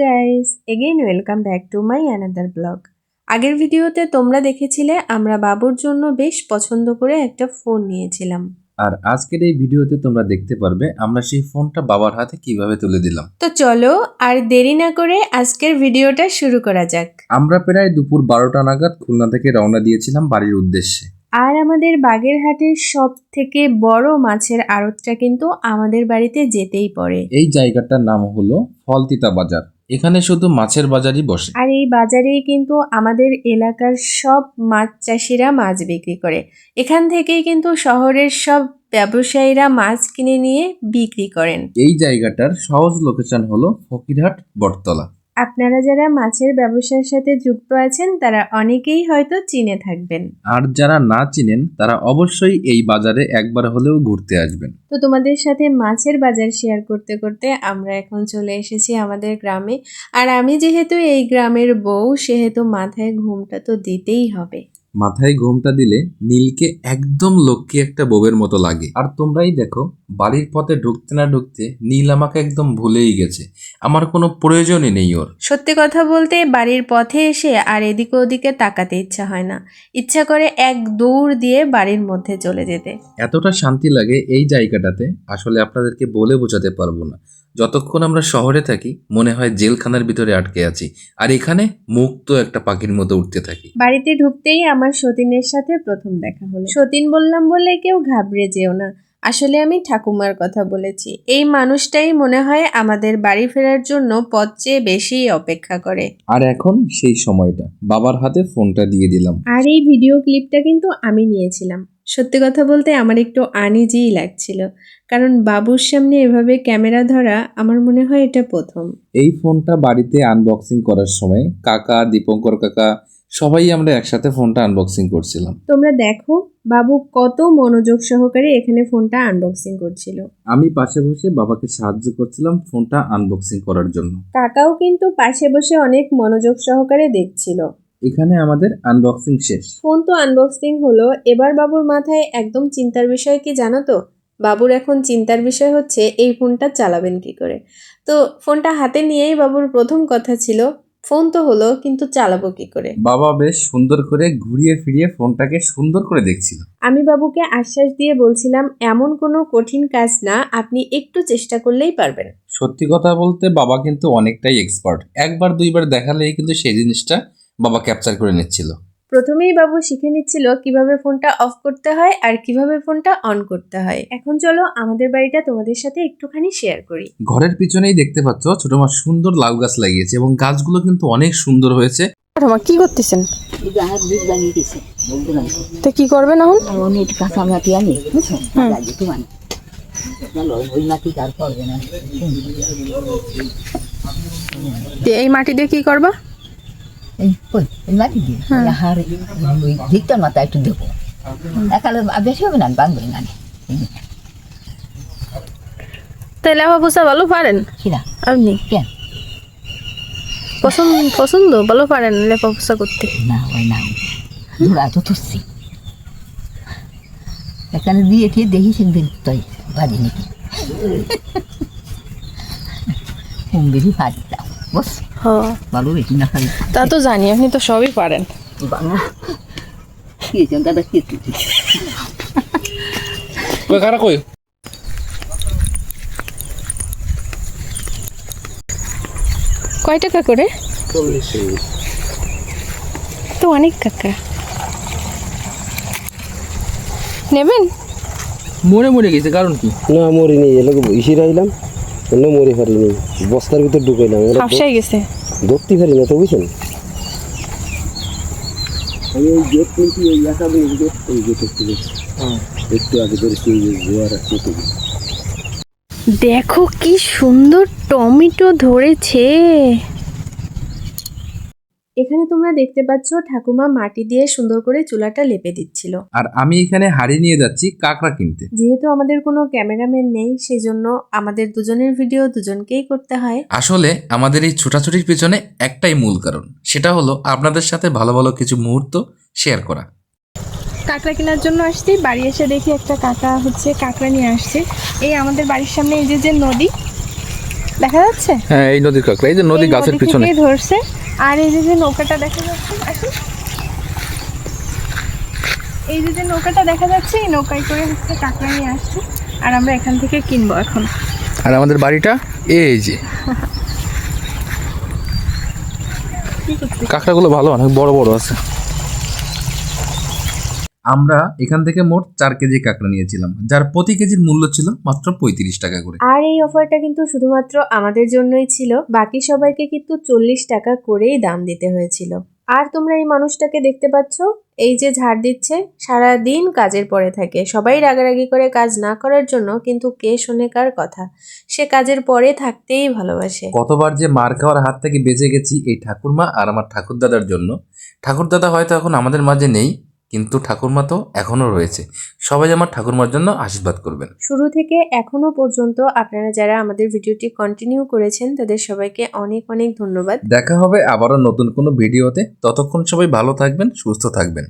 Guys again welcome back to my another blog আগের ভিডিওতে তোমরা দেখেছিলে আমরা বাবুর জন্য বেশ পছন্দ করে একটা ফোন নিয়েছিলাম। আর আজকের এই ভিডিওতে তোমরা দেখতে পারবে আমরা সেই ফোনটা বাবার হাতে কীভাবে তুলে দিলাম। তো চলো আর দেরি না করে আজকের ভিডিওটা শুরু করা যাক। আমরা প্রায় দুপুর বারোটা নাগাদ খুলনা থেকে রওনা দিয়েছিলাম বাড়ির উদ্দেশ্যে। আর আমাদের বাগেরহাটের সব থেকে বড় মাছের আড়তটা কিন্তু আমাদের বাড়িতে যেতেই পড়ে। এই জায়গাটার নাম হলো ফলতিতা বাজার। এখানে শুধু মাছের বাজারই বসে। আর এই বাজারেই কিন্তু আমাদের এলাকার সব মাছ চাষিরা মাছ বিক্রি করে। এখান থেকেই কিন্তু শহরের সব ব্যবসায়ীরা মাছ কিনে নিয়ে বিক্রি করেন। এই জায়গাটার সহজ লোকেশন হলো ফকিরহাট বটতলা। আপনারা যারা মাছের ব্যবসার সাথে যুক্ত আছেন তারা অনেকেই হয়তো চিনে থাকবেন। আর যারা না চিনেন তারা অবশ্যই এই বাজারে একবার হলেও ঘুরতে আসবেন। তো তোমাদের সাথে মাছের বাজার শেয়ার করতে করতে আমরা এখন চলে এসেছি আমাদের গ্রামে। আর আমি যেহেতু এই গ্রামের বউ সেহেতু মাথায় ঘুমটা তো দিতেই হবে। মাথায় ঘুমটা দিলে নীলকে একদম লক্ষ্মী একটা বউয়ের মতো লাগে। আর তোমরাই দেখো বাড়ির পথে ঢুকতে না ঢুকতে নীল আমাকে একদম ভুলেই গেছে। আমার কোনো প্রয়োজনই নেই ওর। সত্যি কথা বলতে বাড়ির পথে এসে আর এদিকে ওদিকে তাকাতে ইচ্ছা হয় না। ইচ্ছা করে এক দৌড় দিয়ে বাড়ির মধ্যে চলে যেতে। এতটা শান্তি লাগে এই জায়গাটাতে আসলে আপনাদেরকে বলে বোঝাতে পারব না। যতক্ষণ আমরা শহরে থাকি মনে হয় জেলখানার ভিতরে আটকে আছি। আর এখানে মুক্ত একটা পাখির মতো উঠতে থাকি। বাড়িতে ঢুকতেই আমার সতীনের সাথে প্রথম দেখা হলো। সতীন বললাম বলে কেউ ঘাবড়ে যেও না। আসলে আমি ঠাকুমার কথা বলেছি। এই মানুষটাই মনে হয় আমাদের বাড়ি ফেরার জন্য পথ চেয়ে বেশি অপেক্ষা করে। আর এখন সেই সময়টা। বাবার হাতে ফোনটা দিয়ে দিলাম। আর এই ভিডিও ক্লিপটা কিন্তু আমি নিয়েছিলাম। সত্যি কথা বলতে আমার একটু আনিজিই লাগছিল। কারণ বাবুর সামনে এভাবে ক্যামেরা ধরা আমার মনে হয় এটা প্রথম। এই ফোনটা বাড়িতে আনবক্সিং করার সময় কাকা দীপঙ্কর কাকা সবাই আমরা একসাথে ফোনটা আনবক্সিং করছিলাম। তোমরা দেখো বাবু কত মনোযোগ সহকারে এখানে ফোনটা আনবক্সিং করছিল। আমি পাশে বসে বাবাকে সাহায্য করছিলাম ফোনটা আনবক্সিং করার জন্য। কাকাও কিন্তু পাশে বসে অনেক মনোযোগ সহকারে দেখছিল। এখানে আমাদের আনবক্সিং শেষ। ফোন তো আনবক্সিং হলো। এবার বাবুর মাথায় একদম চিন্তার বিষয় কি জানো তো? বাবুর এখন চিন্তার বিষয় হচ্ছে এই ফোনটা চালাবেন কি করে? তো ফোনটা হাতে নিয়েই বাবুর প্রথম কথা ছিল ফোন তো হলো কিন্তু চালাবো কি করে? বাবা বেশ সুন্দর করে ঘুরিয়ে ফিরিয়ে ফোনটাকে সুন্দর করে দেখছিল। আমি বাবুকে আশ্বাস দিয়ে বলছিলাম এমন কোনো কঠিন কাজ না আপনি একটু চেষ্টা করলেই পারবেন। সত্যি কথা বলতে বাবা কিন্তু অনেকটাই এক্সপার্ট একবার দুইবার দেখালেই কিন্তু সেই জিনিসটা বাবা ক্যাপচার করে নিচ্ছিল। প্রথমেই বাবু শিখে নিচ্ছিল কীভাবে ফোনটা অফ করতে হয় আর কীভাবে ফোনটা অন করতে হয়। এখন চলো আমাদের বাড়িটা তোমাদের সাথে একটুখানি শেয়ার করি। ঘরের পিছনেই দেখতে পাচ্ছ ছোট মা সুন্দর লাউ গাছ লাগিয়েছে এবং গাছগুলো কিন্তু অনেক সুন্দর হয়েছে। ঠাকুমা কি করতেছেন? তো কি করবেন এখন? আর অনেক কাঁচা মাটি আনি বুঝছ? হুম। রাজি তো আনি চলো ওই মাটি তার করবে না। দিয়ে এই মাটি দিয়ে কি করবা? এই কই? মাটি দিয়ে? হ্যাঁ। ওই দিকটার মাথা একটু দেবো। একালে বেশি হবে না বাঁধবে না তাই লেখা পোষা ভালো পারেন? আপনি? কেন? পছন্দ পছন্দ? ভালো পারেন লেখা পোষা করতে। না ওই না। ধরা তো তুসছি এখানে দিয়ে ঠিক দেখি সেদিন তুই বাড়ি নাকি? কুম্বিরি দাও বস। ভালো বেশি না খালি তা তো জানি আপনি তো সবই পারেন। বাংলা কি দাদা কি কই কয় টাকা করে? তো অনেক কাকা নেবেন? মরে মরে গেছে কারণ কি? না মরিনি এলাকা ইসির আইলাম অন্য মরে পারিনি বস্তার ভিতর ঢুকাইলাম হাফসাই গেছে। ধরতে পারি না তো বুঝছেন? আমি ওই গেট কিন্তু ওই একা গেট ওই গেট একটু একটু আগে ধরেছি ওই জোয়ার কেটে দেখো কি সুন্দর টমেটো ধরেছে। এখানে তোমরা দেখতে পাচ্ছ ঠাকুমা মাটি দিয়ে সুন্দর করে চুলাটা লেপে দিচ্ছিল। আর আমি এখানে হাড়ি নিয়ে যাচ্ছি কাঁকড়া কিনতে। যেহেতু আমাদের কোনো ক্যামেরাম্যান নেই সেই জন্য আমাদের দুজনের ভিডিও দুজনকেই করতে হয়। আসলে আমাদের এই ছোটাছুটির পিছনে একটাই মূল কারণ সেটা হলো আপনাদের সাথে ভালো ভালো কিছু মুহূর্ত শেয়ার করা। কাঁকড়া কেনার জন্য আসছি বাড়ি এসে দেখি একটা কাকা হচ্ছে কাঁকড়া নিয়ে আসছে। এই আমাদের বাড়ির সামনে এই যে যে নদী দেখা যাচ্ছে? হ্যাঁ এই নদীর কাঁকড়া এই যে নদী গাছের পিছনে। ধরছে। আর এই যে যে নৌকাটা দেখা যাচ্ছে আসুন। এই যে যে নৌকাটা দেখা যাচ্ছে এই নৌকায় করে হচ্ছে কাঁকড়া নিয়ে আসছে আর আমরা এখান থেকে কিনবো এখন। আর আমাদের বাড়িটা এই যে। কাঁকড়াগুলো ভালো অনেক বড় বড় আছে। আমরা এখান থেকে মোট চার কেজি কাঁকড়া নিয়েছিলাম যার প্রতি কেজির মূল্য ছিল মাত্র পঁয়ত্রিশ টাকা করে। আর এই অফারটা কিন্তু শুধুমাত্র আমাদের জন্যই ছিল বাকি সবাইকে কিন্তু চল্লিশ টাকা করেই দাম দিতে হয়েছিল। আর তোমরা এই মানুষটাকে দেখতে পাচ্ছ এই যে ঝাড় দিচ্ছে সারা দিন কাজের পরে থাকে। সবাই রাগারাগি করে কাজ না করার জন্য কিন্তু কে শোনে কার কথা? সে কাজের পরে থাকতেই ভালোবাসে। কতবার যে মার খাওয়ার হাত থেকে বেঁচে গেছি এই ঠাকুরমা আর আমার ঠাকুরদাদার জন্য। ঠাকুরদাদা হয়তো এখন আমাদের মাঝে নেই কিন্তু ঠাকুরমা তো এখনও রয়েছে। সবাই আমার ঠাকুরমার জন্য আশীর্বাদ করবেন। শুরু থেকে এখনও পর্যন্ত আপনারা যারা আমাদের ভিডিওটি কন্টিনিউ করেছেন তাদের সবাইকে অনেক অনেক ধন্যবাদ। দেখা হবে আবারও নতুন কোনো ভিডিওতে। ততক্ষণ সবাই ভালো থাকবেন সুস্থ থাকবেন।